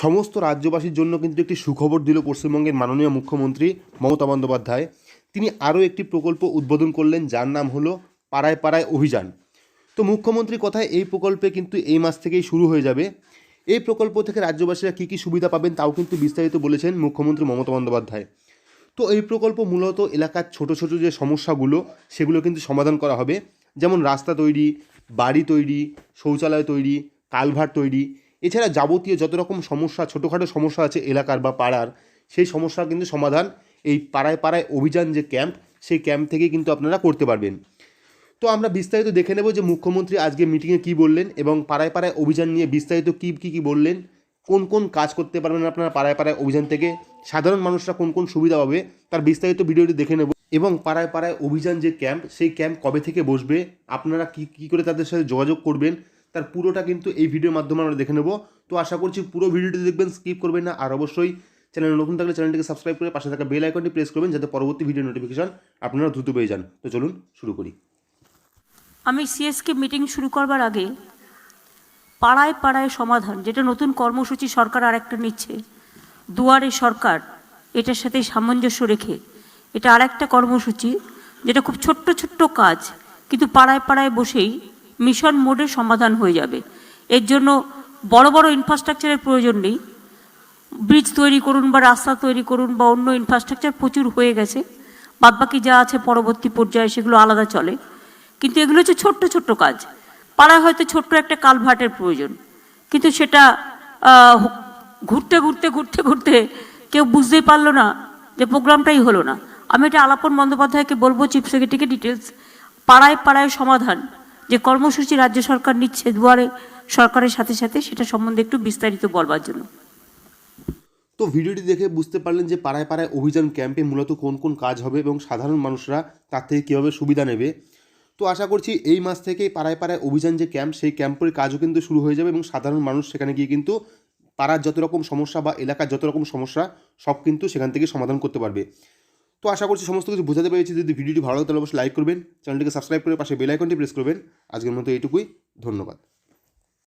সমস্ত রাজ্যবাসীর জন্য কিন্তু একটি সুখবর দিল পশ্চিমবঙ্গের মাননীয় মুখ্যমন্ত্রী মমতা বন্দ্যোপাধ্যায়। তিনি আরও একটি প্রকল্প উদ্বোধন করলেন, যার নাম হলো পাড়ায় পাড়ায় অভিযান। তো মুখ্যমন্ত্রী কথায় এই প্রকল্পে কিন্তু এই মাস থেকেই শুরু হয়ে যাবে। এই প্রকল্প থেকে রাজ্যবাসীরা কী কী সুবিধা পাবেন তাও কিন্তু বিস্তারিত বলেছেন মুখ্যমন্ত্রী মমতা বন্দ্যোপাধ্যায়। তো এই প্রকল্প মূলত এলাকার ছোট ছোট যে সমস্যাগুলো, সেগুলো কিন্তু সমাধান করা হবে। যেমন রাস্তা তৈরি, বাড়ি তৈরি, শৌচালয় তৈরি কালভার তৈরি এছাড়া যাবতীয় যত রকম সমস্যা, ছোটোখাটো সমস্যা আছে এলাকার বা পাড়ার, সেই সমস্যার কিন্তু সমাধান এই পাড়ায় পাড়ায় অভিযান যে ক্যাম্প, সেই ক্যাম্প থেকে কিন্তু আপনারা করতে পারবেন। তো আমরা বিস্তারিত দেখে নেব যে মুখ্যমন্ত্রী আজকে মিটিংয়ে কী বললেন এবং পাড়ায় পাড়ায় অভিযান নিয়ে বিস্তারিত কী কী কী বললেন, কোন কোন কাজ করতে পারবেন আপনারা পাড়ায় পাড়ায় অভিযান থেকে, সাধারণ মানুষরা কোন কোন সুবিধা পাবে, তার বিস্তারিত ভিডিওটি দেখে নেব। এবং পাড়ায় পাড়ায় অভিযান যে ক্যাম্প, সেই ক্যাম্প কবে থেকে বসবে, আপনারা কী কী করে তাদের সাথে যোগাযোগ করবেন তার পুরোটা কিন্তু এই ভিডিওর মাধ্যমে আমরা দেখে নেব। তো আশা করছি পুরো ভিডিওটি দেখবেন, স্কিপ করবেন না, আর অবশ্যই চ্যানেল নতুন থাকলে চ্যানেলটিকে সাবস্ক্রাইব করে পাশে থাকা বেল আইকনটি প্রেস করবেন যাতে পরবর্তী ভিডিও নোটিফিকেশন আপনারা দ্রুত পেয়ে যান। তো চলুন শুরু করি। আমি সিএসকে মিটিং শুরু করবার আগে পাড়ায় পাড়ায় সমাধান, যেটা নতুন কর্মসূচি সরকার আরেকটা নিচ্ছে। দুয়ারে সরকার, এটার সাথে সামঞ্জস্য রেখে এটা আরেকটা কর্মসূচি, যেটা খুব ছোট্ট ছোট্ট কাজ, কিন্তু পাড়ায় পাড়ায় বসেই মিশন মোডে সমাধান হয়ে যাবে। এর জন্য বড় বড় ইনফ্রাস্ট্রাকচারের প্রয়োজন নেই। ব্রিজ তৈরি করুন বা রাস্তা তৈরি করুন বা অন্য ইনফ্রাস্ট্রাকচার প্রচুর হয়ে গেছে। বাদবাকি যা আছে পরবর্তী পর্যায়ে সেগুলো আলাদা চলে। কিন্তু এগুলো হচ্ছে ছোট্ট ছোট্ট কাজ। পাড়ায় হয়তো ছোট্ট একটা কালভার্টের প্রয়োজন। কিন্তু সেটা ঘুরতে ঘুরতে ঘুরতে ঘুরতে কেউ বুঝতেই পারল না যে প্রোগ্রামটাই হলো না। আমি এটা আলাপন বন্দ্যোপাধ্যায়কে বলব চিফ সেক্রেটারিকে ডিটেলস পাড়ায় পাড়ায় সমাধান। যে কর্মসূচি রাজ্য সরকার নিচ্ছে দুয়ারে সরকারের সাথে সাথে, সেটা সম্বন্ধে একটু বিস্তারিত বলবার জন্য। তো ভিডিওটি দেখে বুঝতে পারলেন যে পাড়ায় পাড়ায় অভিযান ক্যাম্পে মূলত কোন কোন কাজ হবে এবং সাধারণ মানুষরা তার থেকে কীভাবে সুবিধা নেবে। তো আশা করছি এই মাস থেকেই পাড়ায় পাড়ায় অভিযান যে ক্যাম্প, সেই ক্যাম্পের কাজও কিন্তু শুরু হয়ে যাবে এবং সাধারণ মানুষ সেখানে গিয়ে কিন্তু পাড়ার যত রকম সমস্যা বা এলাকার যত রকম সমস্যা, সব কিন্তু সেখান থেকে সমাধান করতে পারবে। তো আশা করছি সমস্ত কিছু বোঝাতে পেরেছি। যদি ভিডিওটি ভালো লাগে, তাহলে অবশ্যই লাইক করবেন। চ্যানেলটিকে সাবস্ক্রাইব করে পাশে বেল আইকনটি প্রেস করবেন। আজকের মতো এইটুকুই। ধন্যবাদ।